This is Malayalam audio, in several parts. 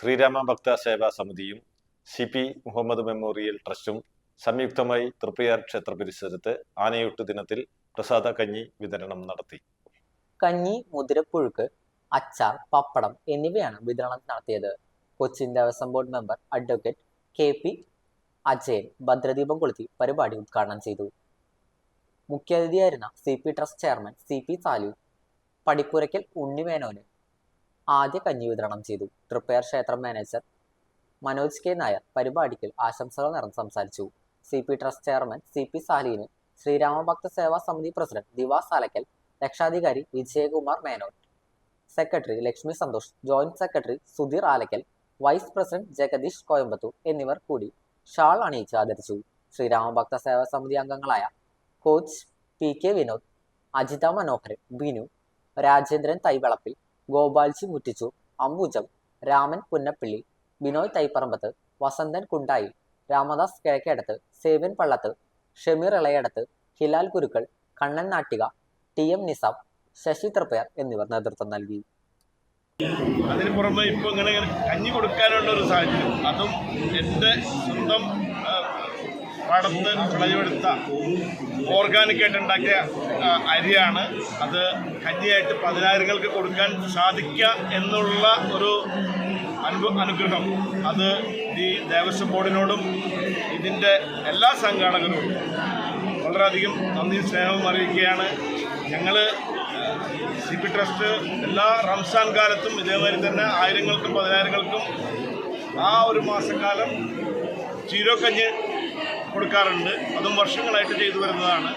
ശ്രീരാമ ഭക്ത സേവാ സമിതിയും സി പി മുഹമ്മദ് മെമ്മോറിയൽ ട്രസ്റ്റും സംയുക്തമായി തൃപ്പിയാർ ക്ഷേത്ര പരിസരത്ത് ആനയൂട്ട് ദിനത്തിൽ പ്രസാദ കഞ്ഞി വിതരണം നടത്തി. കഞ്ഞി മുതിരപ്പുഴുക്ക് അച്ചാർ പപ്പടം എന്നിവയാണ് വിതരണം നടത്തിയത്. Cochin Devaswom board member advocate K P Ajayan ഭദ്രദീപം കൊളുത്തി പരിപാടി ഉദ്ഘാടനം ചെയ്തു. മുഖ്യാതിഥിയായിരുന്ന C P trust chairman C P Salu Padippurakkal ഉണ്ണിമേനോന് ആദ്യ കഞ്ഞി വിതരണം ചെയ്തു. തൃപ്പയാർ ക്ഷേത്രം മാനേജർ മനോജ് കെ. നായർ പരിപാടിക്ക് ആശംസകൾ നിറഞ്ഞ് സംസാരിച്ചു. C. P trust chairman C. P സാലിന് ശ്രീരാമഭക്ത സേവാ സമിതി പ്രസിഡന്റ് ദിവാ സാലക്കൽ രക്ഷാധികാരി Vijayakumar Menon secretary Lakshmi Santhosh joint secretary Sudheer Alakkal vice president Jagadeesh Coimbatore എന്നിവർ കൂടി ഷാൾ അണിയിച്ച് ആദരിച്ചു. ശ്രീരാമഭക്ത സേവാ സമിതി അംഗങ്ങളായ coach P. K. Vinod Ajitha Manoharan Binu Rajendran Thaivalappil Gopalji മുറ്റിച്ചു. Ambujam Raman Punnappilly Binoy Thaiparambath Vasanthan Kundayi Ramadas Kizhakkedath Sevyan Pallath Shameer Elayadath Hilal Kurukkal Kannan Nattika T M Nizam Sasi തൃപ്പയർ എന്നിവർ നേതൃത്വം നൽകി. അതിന് പുറമെ ഇപ്പോൾ ഇങ്ങനെ കഞ്ഞി കൊടുക്കാനുള്ള ഒരു സാഹചര്യം. അതും എന്റെ സ്വന്തം പാടത്ത് വിളവെടുത്ത ഓർഗാനിക്കായിട്ട് ഉണ്ടാക്കിയ അരിയാണ്. അത് കഞ്ഞിയായിട്ട് പതിനായിരങ്ങൾക്ക് കൊടുക്കാൻ സാധിക്കുക എന്നുള്ള ഒരു അനുഭ അനുഗ്രഹം. അത് ഈ ദേവസ്വം ബോർഡിനോടും ഇതിന്റെ എല്ലാ സംഘാടകരോടും വളരെയധികം നന്ദിയും സ്നേഹവും അറിയിക്കുകയാണ്. ഞങ്ങൾ സി പി ട്രസ്റ്റ് എല്ലാ റംസാൻ കാലത്തും ഇതേമാതിരി തന്നെ ആയിരങ്ങൾക്കും പതിനായിരങ്ങൾക്കും ആ ഒരു മാസക്കാലം ചീരോ കഞ്ഞ് കൊടുക്കാറുണ്ട്. അതും വർഷങ്ങളായിട്ട് ചെയ്തു വരുന്നതാണ്.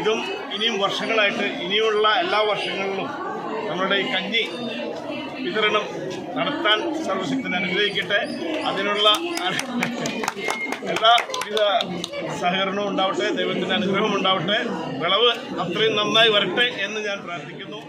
ഇതും ഇനിയും വർഷങ്ങളായിട്ട് ഇനിയുള്ള എല്ലാ വർഷങ്ങളിലും നമ്മളുടെ ഈ കഞ്ഞി വിതരണം നടത്താൻ സർവശക്തി അനുഗ്രഹിക്കട്ടെ. അതിനുള്ള എല്ലാവിധ സഹകരണവും ഉണ്ടാവട്ടെ ദൈവത്തിന്റെ അനുഗ്രഹം ഉണ്ടാവട്ടെ. വിളവ് അത്രയും നന്നായി വരട്ടെ എന്ന് ഞാൻ പ്രാർത്ഥിക്കുന്നു.